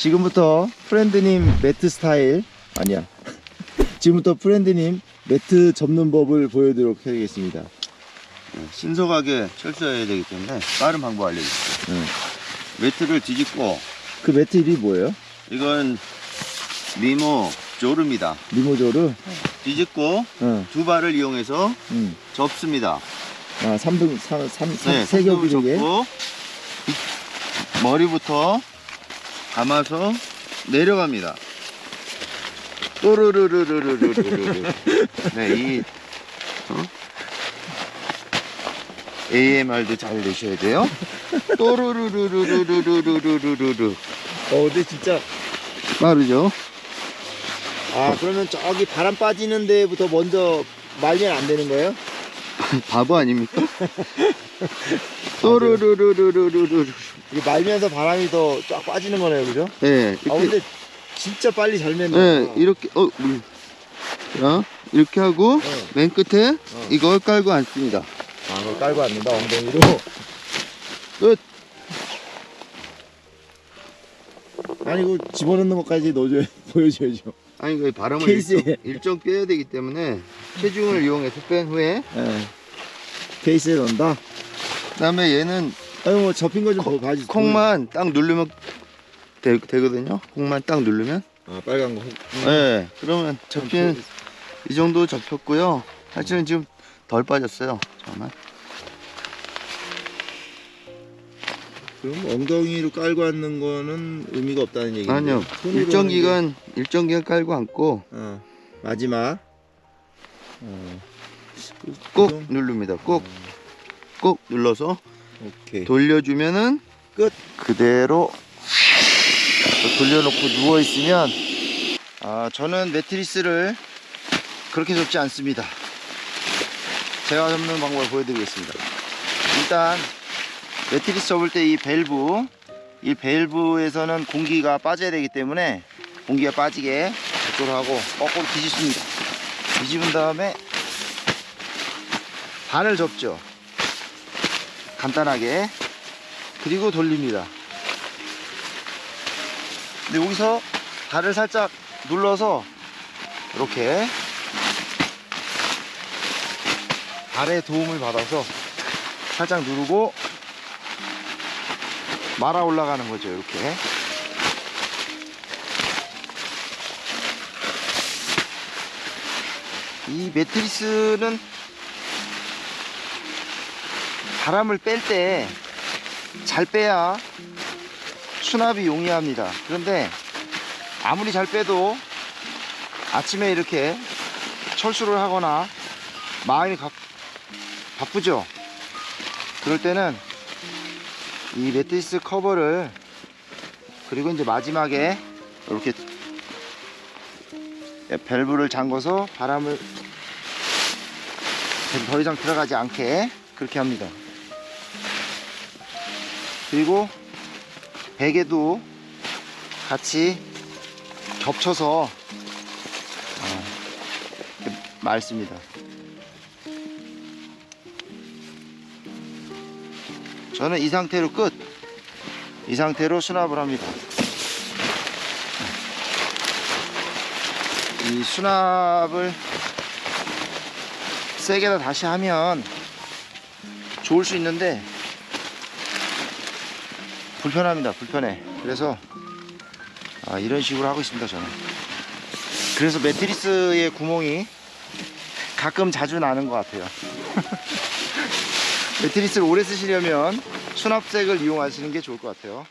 지금부터 프렌드님 매트 스타일 아니야. 지금부터 프렌드님 매트 접는 법을 보여드리도록 하겠습니다. 네, 신속하게 철수해야 되기 때문에 빠른 방법 알려드릴게요. 응. 매트를 뒤집고 그 매트 이름이 뭐예요? 이건 미모 조르입니다. 리모조르? 뒤집고 응, 두 발을 이용해서 응. 접습니다. 아, 3등, 3, 3, 3, 네, 세 겹이 되게. 접고 머리부터 감아서 내려갑니다. 또르르르르르르르르. 네, 이 어? AMR도 잘 내셔야 돼요. 또르르르르르르르르르르. 어, 근데 진짜. 빠르죠? 아, 그러면 저기 바람 빠지는 데부터 먼저 말면 안 되는 거예요? 바보 아닙니까? 또르르르르르르르. 이게 말면서 바람이 더 쫙 빠지는 거네요, 그죠? 네, 아, 이렇게 근데 진짜 빨리 잘 맨다. 네, 이렇게, 어, 물. 자, 이렇게 하고, 네. 맨 끝에 이걸 깔고 앉습니다. 아, 그걸 깔고 앉는다, 엉덩이로. 끝. 아니, 이거 집어넣는 것까지 넣어줘야, 보여줘야죠. 아니, 그 바람을 케이스에. 일정, 일정 빼야 되기 때문에 체중을 이용해서 뺀 후에, 예. 케이스에 넣는다. 그 다음에 얘는 아니, 뭐, 접힌 거 좀 봐주세요. 콩만 딱 누르면 되, 되거든요. 콩만 딱 누르면. 아, 빨간 거. 네, 그러면 접히는, 이 정도 접혔고요. 사실은 지금 덜 빠졌어요. 잠깐만. 그럼 엉덩이로 깔고 앉는 거는 의미가 없다는 얘기죠? 아니요. 일정 기간, 일정 기간 깔고 앉고 어, 마지막. 어, 꼭 누릅니다. 꼭, 꼭 눌러서 오케이. 돌려주면은 끝. 그대로 돌려놓고 누워 있으면 아 저는 매트리스를 그렇게 접지 않습니다. 제가 접는 방법을 보여드리겠습니다. 일단 매트리스 접을 때 이 밸브 이 밸브에서는 공기가 빠져야 되기 때문에 공기가 빠지게 조절을 하고 거꾸로 뒤집습니다. 뒤집은 다음에 반을 접죠. 간단하게 그리고 돌립니다. 근데 여기서 발을 살짝 눌러서 이렇게 발의 도움을 받아서 살짝 누르고 말아 올라가는 거죠 이렇게 이 매트리스는 바람을 뺄 때 잘 빼야 수납이 용이합니다. 그런데 아무리 잘 빼도 아침에 이렇게 철수를 하거나 마음이 가- 바쁘죠. 그럴 때는 이 매트리스 커버를 그리고 이제 마지막에 이렇게 밸브를 잠궈서 바람을 더 이상 들어가지 않게 그렇게 합니다. 그리고 베개도 같이 겹쳐서 어, 이렇게 말습니다. 저는 이 상태로 끝. 이 상태로 수납을 합니다. 이 수납을 세게다 다시 하면 좋을 수 있는데 불편합니다. 불편해. 그래서 아, 이런 식으로 하고 있습니다. 저는. 그래서 매트리스의 구멍이 가끔 자주 나는 것 같아요. 매트리스를 오래 쓰시려면 수납색을 이용하시는 게 좋을 것 같아요.